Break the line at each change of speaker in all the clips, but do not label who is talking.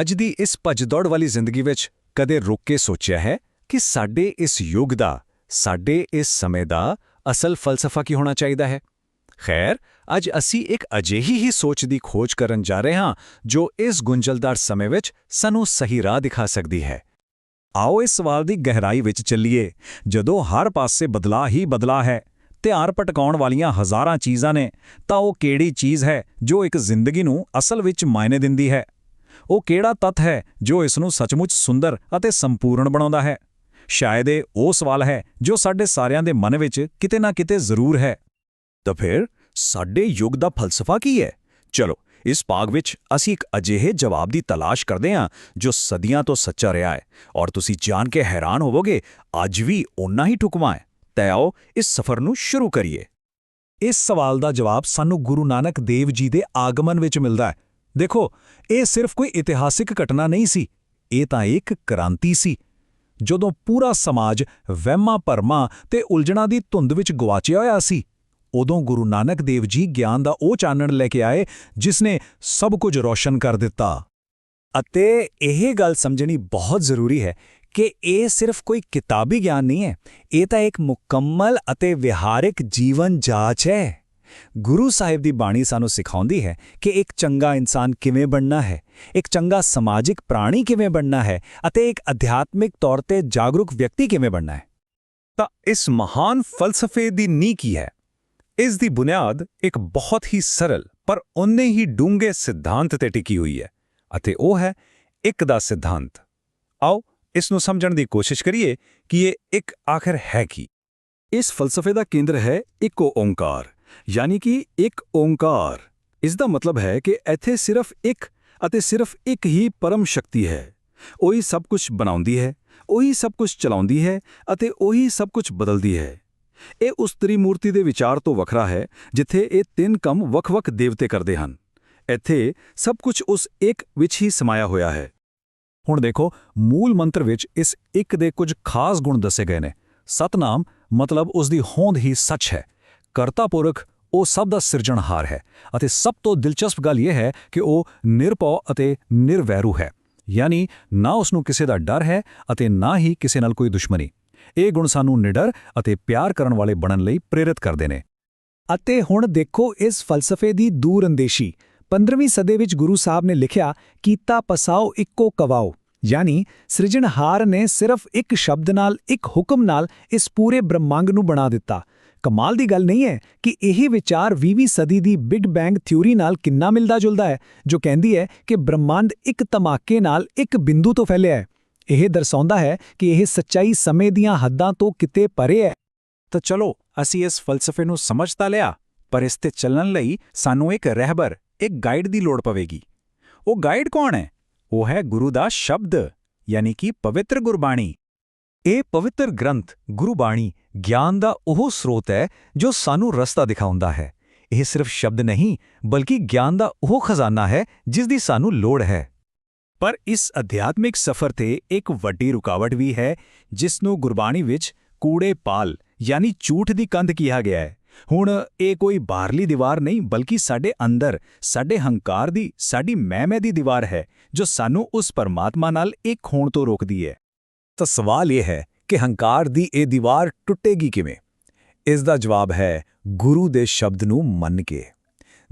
ਅੱਜ ਦੀ ਇਸ ਭੱਜ-ਦੌੜ ਵਾਲੀ ਜ਼ਿੰਦਗੀ ਵਿੱਚ ਕਦੇ ਰੁਕ ਕੇ ਸੋਚਿਆ ਹੈ ਕਿ ਸਾਡੇ ਇਸ ਯੁੱਗ ਦਾ, ਸਾਡੇ ਇਸ ਸਮੇਂ ਦਾ ਅਸਲ ਫਲਸਫਾ ਕੀ ਹੋਣਾ ਚਾਹੀਦਾ ਹੈ? ਖੈਰ, ਅੱਜ ਅਸੀਂ ਇੱਕ ਅਜਿਹੀ ਹੀ ਸੋਚ ਦੀ ਖੋਜ ਕਰਨ ਜਾ ਰਹੇ ਹਾਂ ਜੋ ਇਸ ਗੁੰਝਲਦਾਰ ਸਮੇਂ ਵਿੱਚ ਸਾਨੂੰ ਸਹੀ ਰਾਹ ਦਿਖਾ ਸਕਦੀ ਹੈ। ਆਓ ਇਸ ਸਵਾਲ ਦੀ ਗਹਿਰਾਈ ਵਿੱਚ ਚੱਲੀਏ। ਜਦੋਂ ਹਰ ਪਾਸੇ ਬਦਲਾਅ ਹੀ ਬਦਲਾਅ ਹੈ ਧਿਆਨ ਭਟਕਾਉਣ ਵਾਲੀਆਂ ਹਜ਼ਾਰਾਂ ਚੀਜ਼ਾਂ ਨੇ, ਤਾਂ ਉਹ ਕਿਹੜੀ ਚੀਜ਼ ਹੈ ਜੋ ਇੱਕ ਜ਼ਿੰਦਗੀ ਨੂੰ ਅਸਲ ਵਿੱਚ ਮਾਇਨੇ ਦਿੰਦੀ ਹੈ? ਉਹ ਕਿਹੜਾ ਤੱਤ ਹੈ ਜੋ ਇਸ ਨੂੰ ਸੱਚਮੁੱਚ ਸੁੰਦਰ ਅਤੇ ਸੰਪੂਰਨ ਬਣਾਉਂਦਾ ਹੈ? ਸ਼ਾਇਦ ਇਹ ਉਹ ਸਵਾਲ ਹੈ ਜੋ ਸਾਡੇ ਸਾਰਿਆਂ ਦੇ ਮਨ ਵਿੱਚ ਕਿਤੇ ਨਾ ਕਿਤੇ ਜ਼ਰੂਰ ਹੈ। ਤਾਂ ਫਿਰ ਸਾਡੇ ਯੁੱਗ ਦਾ ਫਲਸਫਾ ਕੀ ਹੈ? ਚਲੋ, ਇਸ ਭਾਗ ਵਿੱਚ ਅਸੀਂ ਇੱਕ ਅਜਿਹੇ ਜਵਾਬ ਦੀ ਤਲਾਸ਼ ਕਰਦੇ ਹਾਂ ਜੋ ਸਦੀਆਂ ਤੋਂ ਸੱਚਾ ਰਿਹਾ ਹੈ ਔਰ ਤੁਸੀਂ ਜਾਣ ਕੇ ਹੈਰਾਨ ਹੋਵੋਗੇ, ਅੱਜ ਵੀ ਓਨਾ ਹੀ ਠੁਕਵਾਂ ਹੈ। ਤੈ ਆਓ ਇਸ ਸਫ਼ਰ ਨੂੰ ਸ਼ੁਰੂ ਕਰੀਏ। ਇਸ ਸਵਾਲ ਦਾ ਜਵਾਬ ਸਾਨੂੰ ਗੁਰੂ ਨਾਨਕ ਦੇਵ ਜੀ ਦੇ ਆਗਮਨ ਵਿੱਚ ਮਿਲਦਾ ਹੈ। ਦੇਖੋ, ਇਹ ਸਿਰਫ ਕੋਈ ਇਤਿਹਾਸਿਕ ਘਟਨਾ ਨਹੀਂ ਸੀ, ਇਹ ਤਾਂ ਇੱਕ ਕ੍ਰਾਂਤੀ ਸੀ, ਜਦੋਂ ਪੂਰਾ ਸਮਾਜ ਵਹਿਮਾਂ ਭਰਮਾਂ ਤੇ ਉਲਝਣਾਂ ਦੀ ਧੁੰਦ ਵਿੱਚ ਗਵਾਚਿਆ ਹੋਇਆ ਸੀ, ਉਦੋਂ ਗੁਰੂ ਨਾਨਕ ਦੇਵ ਜੀ ਗਿਆਨ ਦਾ ਉਹ ਚਾਨਣ ਲੈ ਕੇ ਆਏ, ਜਿਸ ਨੇ ਸਭ ਕੁਝ ਰੋਸ਼ਨ ਕਰ ਦਿੱਤਾ। ਅਤੇ ਇਹ ਗੱਲ ਸਮਝਣੀ ਬਹੁਤ ਜ਼ਰੂਰੀ ਹੈ ਕਿ ਇਹ ਸਿਰਫ ਕੋਈ ਕਿਤਾਬੀ ਗਿਆਨ ਨਹੀਂ ਹੈ, ਇਹ ਤਾਂ ਇੱਕ ਮੁਕੰਮਲ ਅਤੇ ਵਿਹਾਰਿਕ ਜੀਵਨ ਜਾਂਚ ਹੈ। ਗੁਰੂ ਸਾਹਿਬ ਦੀ ਬਾਣੀ ਸਾਨੂੰ ਸਿਖਾਉਂਦੀ ਹੈ ਕਿ ਇੱਕ ਚੰਗਾ ਇਨਸਾਨ ਕਿਵੇਂ ਬਣਨਾ ਹੈ, ਇੱਕ ਚੰਗਾ ਸਮਾਜਿਕ ਪ੍ਰਾਣੀ ਕਿਵੇਂ ਬਣਨਾ ਹੈ ਅਤੇ ਇੱਕ ਅਧਿਆਤਮਿਕ ਤੌਰ ਤੇ ਜਾਗਰੂਕ ਵਿਅਕਤੀ ਕਿਵੇਂ ਬਣਨਾ ਹੈ। ਤਾਂ ਇਸ ਮਹਾਨ ਫਲਸਫੇ ਦੀ ਨੀਂਹ ਕੀ ਹੈ? ਇਸ ਦੀ ਬੁਨਿਆਦ ਇੱਕ ਬਹੁਤ ਹੀ ਸਰਲ ਪਰ ਉਨੇ ਹੀ ਡੂੰਘੇ ਸਿਧਾਂਤ ਤੇ ਟਿਕੀ ਹੋਈ ਹੈ ਅਤੇ ਉਹ ਹੈ ਇੱਕ ਦਾ ਸਿਧਾਂਤ। ਆਓ ਇਸ ਨੂੰ ਸਮਝਣ ਦੀ ਕੋਸ਼ਿਸ਼ ਕਰੀਏ ਕਿ ਇਹ ਇੱਕ ਆਖਰ ਹੈ ਕੀ। ਇਸ ਫਲਸਫੇ ਦਾ ਕੇਂਦਰ ਹੈ ਇੱਕੋ ਓੰਕਾਰ। ਯਾਨੀ ਕਿ ਇੱਕ ਓੰਕਾਰ। ਇਸ ਦਾ ਮਤਲਬ ਹੈ ਕਿ ਇੱਥੇ ਸਿਰਫ ਇੱਕ ਅਤੇ ਸਿਰਫ ਇੱਕ ਹੀ ਪਰਮ ਸ਼ਕਤੀ ਹੈ। ਉਹੀ ਸਭ ਕੁਝ ਬਣਾਉਂਦੀ ਹੈ, ਉਹੀ ਸਭ ਕੁਝ ਚਲਾਉਂਦੀ ਹੈ ਅਤੇ ਉਹੀ ਸਭ ਕੁਝ ਬਦਲਦੀ ਹੈ। ਇਹ ਉਸ ਤ੍ਰਿਮੂਰਤੀ ਦੇ ਵਿਚਾਰ ਤੋਂ ਵੱਖਰਾ ਹੈ, ਜਿੱਥੇ ਇਹ ਤਿੰਨ ਕੰਮ ਵੱਖ-ਵੱਖ ਦੇਵਤੇ ਕਰਦੇ ਹਨ। ਇੱਥੇ ਸਭ ਕੁਝ ਉਸ ਇੱਕ ਵਿੱਚ ਹੀ ਸਮਾਇਆ ਹੋਇਆ ਹੈ। ਹੁਣ ਦੇਖੋ, ਮੂਲ ਮੰਤਰ ਵਿੱਚ ਇਸ ਇੱਕ ਦੇ ਕੁਝ ਖਾਸ ਗੁਣ ਦੱਸੇ ਗਏ ਨੇ। ਸਤਨਾਮ ਮਤਲਬ ਉਸ ਦੀ ਹੋਂਦ ਹੀ ਸੱਚ ਹੈ। ਕਰਤਾ ਪੁਰਖ ਉਹ ਸਭ ਦਾ ਸਿਰਜਣਹਾਰ ਹੈ ਅਤੇ ਸਭ ਤੋਂ ਦਿਲਚਸਪ ਗੱਲ ਇਹ ਹੈ ਕਿ ਉਹ ਨਿਰਪਉ ਅਤੇ ਨਿਰਵੈਰੂ ਹੈ, ਯਾਨੀ ਨਾ ਉਸ ਨੂੰ ਕਿਸੇ ਦਾ ਡਰ ਹੈ ਅਤੇ ਨਾ ਹੀ ਕਿਸੇ ਨਾਲ ਕੋਈ ਦੁਸ਼ਮਣੀ। ਇਹ ਗੁਣ ਸਾਨੂੰ ਨਿਡਰ ਅਤੇ ਪਿਆਰ ਕਰਨ ਵਾਲੇ ਬਣਨ ਲਈ ਪ੍ਰੇਰਿਤ ਕਰਦੇ ਨੇ। ਅਤੇ ਹੁਣ ਦੇਖੋ ਇਸ ਫਲਸਫੇ ਦੀ ਦੂਰਅੰਦੇਸ਼ੀ। 15ਵੀਂ ਸਦੀ ਵਿੱਚ ਗੁਰੂ ਸਾਹਿਬ ਨੇ ਲਿਖਿਆ, ਕੀਤਾ ਪਸਾਓ ਇੱਕੋ ਕਵਾਓ। ਯਾਨੀ ਸਿਰਜਣਹਾਰ ਨੇ ਸਿਰਫ ਇੱਕ ਸ਼ਬਦ ਨਾਲ, ਇੱਕ ਹੁਕਮ ਨਾਲ ਇਸ ਪੂਰੇ ਬ੍ਰਹਮੰਡ ਨੂੰ ਬਣਾ ਦਿੱਤਾ। ਕਮਾਲ ਦੀ ਗੱਲ ਨਹੀਂ ਹੈ ਕਿ ਇਹ ਵਿਚਾਰ 20ਵੀਂ ਸਦੀ ਦੀ ਬਿਗ ਬੈਂਗ ਥਿਊਰੀ ਨਾਲ ਕਿੰਨਾ ਮਿਲਦਾ ਜੁਲਦਾ ਹੈ, ਜੋ ਕਹਿੰਦੀ ਹੈ ਕਿ ਬ੍ਰਹਮੰਡ ਇੱਕ ਧਮਾਕੇ ਨਾਲ ਇੱਕ ਬਿੰਦੂ ਤੋਂ ਫੈਲਿਆ ਹੈ। ਇਹ ਦਰਸਾਉਂਦਾ ਹੈ ਕਿ ਇਹ ਸੱਚਾਈ ਸਮੇਂ ਦੀਆਂ ਹੱਦਾਂ ਤੋਂ ਕਿਤੇ ਪਰੇ ਹੈ। ਤਾਂ ਚਲੋ, ਅਸੀਂ ਇਸ ਫਲਸਫੇ ਨੂੰ ਸਮਝ ਤਾਂ ਲਿਆ, ਪਰ ਇਸ ਤੇ ਚੱਲਣ ਲਈ ਸਾਨੂੰ ਇੱਕ ਰਹਿਬਰ, ਇੱਕ ਗਾਈਡ ਦੀ ਲੋੜ ਪਵੇਗੀ। ਉਹ ਗਾਈਡ ਕੌਣ ਹੈ? ਉਹ ਹੈ ਗੁਰੂ ਦਾ ਸ਼ਬਦ, ਯਾਨੀ ਕਿ ਪਵਿੱਤਰ ਗੁਰਬਾਣੀ। ਇਹ ਪਵਿੱਤਰ ਗ੍ਰੰਥ ਗੁਰਬਾਣੀ ਗਿਆਨ ਦਾ ਉਹ ਸਰੋਤ ਹੈ ਜੋ ਸਾਨੂੰ ਰਸਤਾ ਦਿਖਾਉਂਦਾ ਹੈ। ਇਹ ਸਿਰਫ ਸ਼ਬਦ ਨਹੀਂ, ਬਲਕਿ ਗਿਆਨ ਦਾ ਉਹ ਖਜ਼ਾਨਾ ਹੈ ਜਿਸ ਦੀ ਸਾਨੂੰ ਲੋੜ ਹੈ। ਪਰ ਇਸ ਅਧਿਆਤਮਿਕ ਸਫ਼ਰ ਤੇ ਇੱਕ ਵੱਡੀ ਰੁਕਾਵਟ ਵੀ ਹੈ ਜਿਸ ਨੂੰ ਗੁਰਬਾਣੀ ਵਿੱਚ ਕੂੜੇ ਪਾਲ, ਯਾਨੀ ਝੂਠ ਦੀ ਕੰਧ ਕਿਹਾ ਗਿਆ ਹੈ। ਹੁਣ ਇਹ ਕੋਈ ਬਾਹਰਲੀ ਦੀਵਾਰ ਨਹੀਂ, ਬਲਕਿ ਸਾਡੇ ਅੰਦਰ, ਸਾਡੇ ਹੰਕਾਰ ਦੀ, ਸਾਡੀ ਮੈਂ-ਮੈਂ ਦੀ ਦੀਵਾਰ ਹੈ, ਜੋ ਸਾਨੂੰ ਉਸ ਪਰਮਾਤਮਾ ਨਾਲ ਇੱਕ ਹੋਣ ਤੋਂ ਰੋਕਦੀ ਹੈ। ਤਾਂ ਸਵਾਲ ਇਹ ਹੈ ਕਿ ਹੰਕਾਰ ਦੀ ਇਹ ਦੀਵਾਰ ਟੁੱਟੇਗੀ ਕਿਵੇਂ? ਇਸ ਦਾ ਜਵਾਬ ਹੈ ਗੁਰੂ ਦੇ ਸ਼ਬਦ ਨੂੰ ਮੰਨ ਕੇ।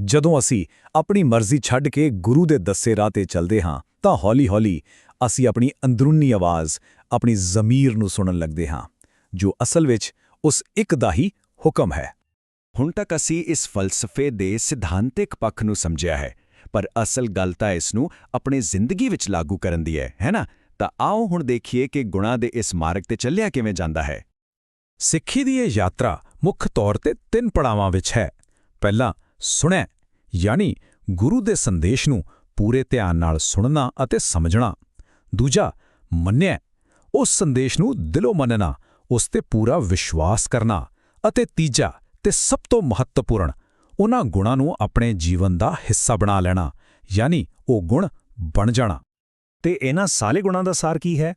ਜਦੋਂ ਅਸੀਂ ਆਪਣੀ ਮਰਜ਼ੀ ਛੱਡ ਕੇ ਗੁਰੂ ਦੇ ਦੱਸੇ ਰਾਹ ਤੇ ਚੱਲਦੇ ਹਾਂ, ਤਾਂ ਹੌਲੀ-ਹੌਲੀ ਅਸੀਂ ਆਪਣੀ ਅੰਦਰੂਨੀ ਆਵਾਜ਼, ਆਪਣੀ ਜ਼ਮੀਰ ਨੂੰ ਸੁਣਨ ਲੱਗਦੇ ਹਾਂ, ਜੋ ਅਸਲ ਵਿੱਚ ਉਸ ਇੱਕ ਦਾ ਹੀ ਹੁਕਮ ਹੈ। ਹੁਣ ਤੱਕ ਅਸੀਂ ਇਸ ਫਲਸਫੇ ਦੇ ਸਿਧਾਂਤਿਕ ਪੱਖ ਨੂੰ ਸਮਝਿਆ ਹੈ, ਪਰ ਅਸਲ ਗੱਲ ਤਾਂ ਇਸ ਨੂੰ ਆਪਣੇ ਜ਼ਿੰਦਗੀ ਵਿੱਚ ਲਾਗੂ ਕਰਨ ਦੀ ਹੈ ਹੈ ਨਾ? ਤਾਂ ਆਓ ਹੁਣ ਦੇਖੀਏ ਕਿ ਗੁਣਾ ਦੇ ਇਸ ਮਾਰਗ ਤੇ ਚੱਲਿਆ ਕਿਵੇਂ ਜਾਂਦਾ ਹੈ। ਸਿੱਖੀ ਦੀ ਇਹ ਯਾਤਰਾ ਮੁੱਖ ਤੌਰ ਤੇ ਤਿੰਨ ਪੜਾਵਾਂ ਵਿੱਚ ਹੈ। ਪਹਿਲਾ, ਸੁਣੈ, ਯਾਨੀ ਗੁਰੂ ਦੇ ਸੰਦੇਸ਼ ਨੂੰ ਪੂਰੇ ਧਿਆਨ ਨਾਲ ਸੁਣਨਾ ਅਤੇ ਸਮਝਣਾ। ਦੂਜਾ ਮੰਨਿਆ ਉਸ ਸੰਦੇਸ਼ ਨੂੰ ਦਿਲੋਂ ਮੰਨਣਾ, ਉਸ ਤੇ ਪੂਰਾ ਵਿਸ਼ਵਾਸ ਕਰਨਾ ਅਤੇ ਤੀਜਾ ਤੇ ਸਭ ਤੋਂ ਮਹੱਤਵਪੂਰਨ, ਉਹਨਾਂ ਗੁਣਾਂ ਨੂੰ ਆਪਣੇ ਜੀਵਨ ਦਾ ਹਿੱਸਾ ਬਣਾ ਲੈਣਾ, ਯਾਨੀ ਉਹ ਗੁਣ ਬਣ ਜਾਣਾ। ਤੇ ਇਹਨਾਂ ਸਾਰੇ ਗੁਣਾਂ ਦਾ ਸਾਰ ਕੀ ਹੈ?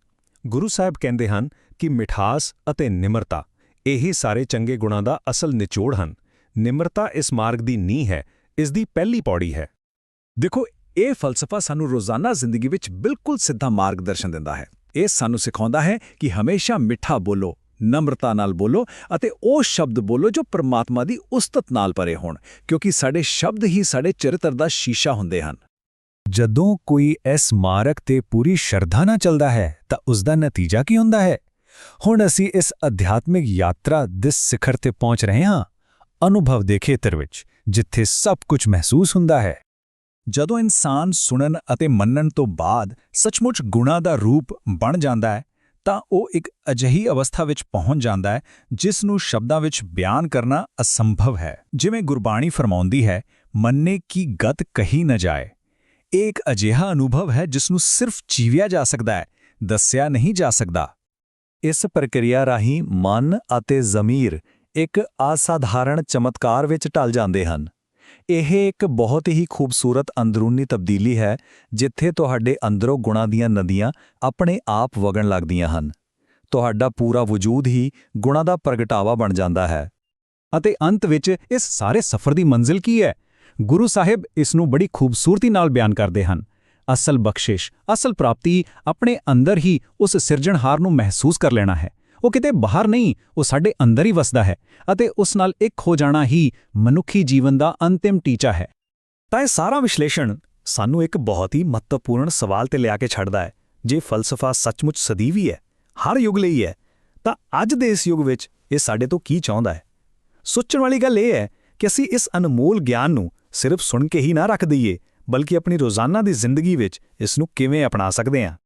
ਗੁਰੂ ਸਾਹਿਬ ਕਹਿੰਦੇ ਹਨ ਕਿ ਮਿਠਾਸ ਅਤੇ ਨਿਮਰਤਾ, ਇਹੀ ਸਾਰੇ ਚੰਗੇ ਗੁਣਾਂ ਦਾ ਅਸਲ ਨਿਚੋੜ ਹਨ। ਨਿਮਰਤਾ ਇਸ ਮਾਰਗ ਦੀ ਨੀਂਹ ਹੈ, ਇਸ ਦੀ ਪਹਿਲੀ ਪੌੜੀ ਹੈ। ਦੇਖੋ,
ਇਹ ਫਲਸਫਾ ਸਾਨੂੰ ਰੋਜ਼ਾਨਾ ਜ਼ਿੰਦਗੀ ਵਿੱਚ ਬਿਲਕੁਲ ਸਿੱਧਾ ਮਾਰਗਦਰਸ਼ਨ ਦਿੰਦਾ ਹੈ। ਇਹ ਸਾਨੂੰ ਸਿਖਾਉਂਦਾ ਹੈ ਕਿ ਹਮੇਸ਼ਾ ਮਿੱਠਾ ਬੋਲੋ, ਨਮਰਤਾ ਨਾਲ ਬੋਲੋ ਅਤੇ ਉਹ ਸ਼ਬਦ ਬੋਲੋ ਜੋ ਪ੍ਰਮਾਤਮਾ ਦੀ ਉਸਤਤ ਨਾਲ ਭਰੇ ਹੋਣ, ਕਿਉਂਕਿ ਸਾਡੇ ਸ਼ਬਦ ਹੀ ਸਾਡੇ ਚਰਿੱਤਰ ਦਾ ਸ਼ੀਸ਼ਾ ਹੁੰਦੇ ਹਨ।
ਜਦੋਂ ਕੋਈ ਇਸ ਮਾਰਗ ਤੇ ਪੂਰੀ ਸ਼ਰਧਾ ਨਾਲ ਚੱਲਦਾ ਹੈ, ਤਾਂ ਉਸ ਦਾ ਨਤੀਜਾ ਕੀ ਹੁੰਦਾ ਹੈ? ਹੁਣ ਅਸੀਂ ਇਸ ਅਧਿਆਤਮਿਕ ਯਾਤਰਾ ਦੇ ਸਿਖਰ ਤੇ ਪਹੁੰਚ ਰਹੇ ਹਾਂ, ਅਨੁਭਵ ਦੇ ਖੇਤਰ ਵਿੱਚ, ਜਿੱਥੇ ਸਭ ਕੁਝ ਮਹਿਸੂਸ ਹੁੰਦਾ ਹੈ।
ਜਦੋਂ ਇਨਸਾਨ ਸੁਣਨ ਅਤੇ ਮੰਨਣ ਤੋਂ ਬਾਅਦ ਸੱਚਮੁੱਚ ਗੁਣਾ ਦਾ ਰੂਪ ਬਣ ਜਾਂਦਾ ਹੈ, ਤਾਂ ਉਹ ਇੱਕ ਅਜਿਹੀ ਅਵਸਥਾ ਵਿੱਚ ਪਹੁੰਚ ਜਾਂਦਾ ਹੈ, ਜਿਸ ਨੂੰ ਸ਼ਬਦਾਂ ਵਿੱਚ ਬਿਆਨ ਕਰਨਾ ਅਸੰਭਵ ਹੈ। ਜਿਵੇਂ ਗੁਰਬਾਣੀ ਫਰਮਾਉਂਦੀ ਹੈ, ਮੰਨੇ ਕੀ ਗਤ ਕਹੀ ਨਾ ਜਾਏ। ਇਹ ਇੱਕ ਅਜਿਹਾ ਅਨੁਭਵ ਹੈ ਜਿਸ ਨੂੰ ਸਿਰਫ ਜੀਵਿਆ ਜਾ ਸਕਦਾ ਹੈ, ਦੱਸਿਆ ਨਹੀਂ ਜਾ ਸਕਦਾ।
ਇਸ ਪ੍ਰਕਿਰਿਆ ਰਾਹੀਂ ਮਨ ਅਤੇ ਜ਼ਮੀਰ ਇੱਕ ਅਸਾਧਾਰਣ ਚਮਤਕਾਰ ਵਿੱਚ ਢਲ ਜਾਂਦੇ ਹਨ। ਇਹ ਇੱਕ ਬਹੁਤ ਹੀ ਖੂਬਸੂਰਤ ਅੰਦਰੂਨੀ ਤਬਦੀਲੀ ਹੈ, ਜਿੱਥੇ ਤੁਹਾਡੇ ਅੰਦਰੋਂ ਗੁਣਾਂ ਦੀਆਂ ਨਦੀਆਂ ਆਪਣੇ ਆਪ ਵਗਣ ਲੱਗਦੀਆਂ ਹਨ। ਤੁਹਾਡਾ ਪੂਰਾ ਵਜੂਦ ਹੀ ਗੁਣਾਂ ਦਾ ਪ੍ਰਗਟਾਵਾ ਬਣ ਜਾਂਦਾ ਹੈ।
ਅਤੇ ਅੰਤ ਵਿੱਚ ਇਸ ਸਾਰੇ ਸਫ਼ਰ ਦੀ ਮੰਜ਼ਿਲ ਕੀ ਹੈ? ਗੁਰੂ ਸਾਹਿਬ ਇਸ ਨੂੰ ਬੜੀ ਖੂਬਸੂਰਤੀ ਨਾਲ ਬਿਆਨ ਕਰਦੇ ਹਨ। ਅਸਲ ਬਖਸ਼ਿਸ਼, ਅਸਲ ਪ੍ਰਾਪਤੀ ਆਪਣੇ ਅੰਦਰ ਹੀ ਉਸ ਸਿਰਜਣਹਾਰ ਨੂੰ ਮਹਿਸੂਸ ਕਰ ਲੈਣਾ ਹੈ। ਉਹ ਕਿਤੇ ਬਾਹਰ ਨਹੀਂ, ਉਹ ਸਾਡੇ ਅੰਦਰ ਹੀ ਵਸਦਾ ਹੈ ਅਤੇ ਉਸ ਨਾਲ ਇੱਕ ਹੋ ਜਾਣਾ ਹੀ ਮਨੁੱਖੀ ਜੀਵਨ ਦਾ ਅੰਤਿਮ ਟੀਚਾ ਹੈ।
ਤਾਂ ਇਹ ਸਾਰਾ ਵਿਸ਼ਲੇਸ਼ਣ ਸਾਨੂੰ ਇੱਕ ਬਹੁਤ ਹੀ ਮਹੱਤਵਪੂਰਨ ਸਵਾਲ ਤੇ ਲਿਆ ਕੇ ਛੱਡਦਾ ਹੈ, ਜੇ ਫਲਸਫਾ ਸੱਚਮੁੱਚ ਸਦੀਵੀ ਹੈ, ਹਰ ਯੁੱਗ ਲਈ ਹੈ, ਤਾਂ ਅੱਜ ਦੇ ਇਸ ਯੁੱਗ ਵਿੱਚ ਇਹ ਸਾਡੇ ਤੋਂ ਕੀ ਚਾਹੁੰਦਾ ਹੈ? ਸੋਚਣ ਵਾਲੀ ਗੱਲ ਇਹ ਹੈ ਕਿ ਅਸੀਂ ਇਸ ਅਨਮੋਲ ਗਿਆਨ ਨੂੰ ਸਿਰਫ ਸੁਣ ਕੇ ਹੀ ਨਾ ਰੱਖ ਦਈਏ, ਬਲਕਿ ਆਪਣੀ ਰੋਜ਼ਾਨਾ ਦੀ ਜ਼ਿੰਦਗੀ ਵਿੱਚ ਇਸ ਨੂੰ ਕਿਵੇਂ ਅਪਣਾ ਸਕਦੇ ਹਾਂ।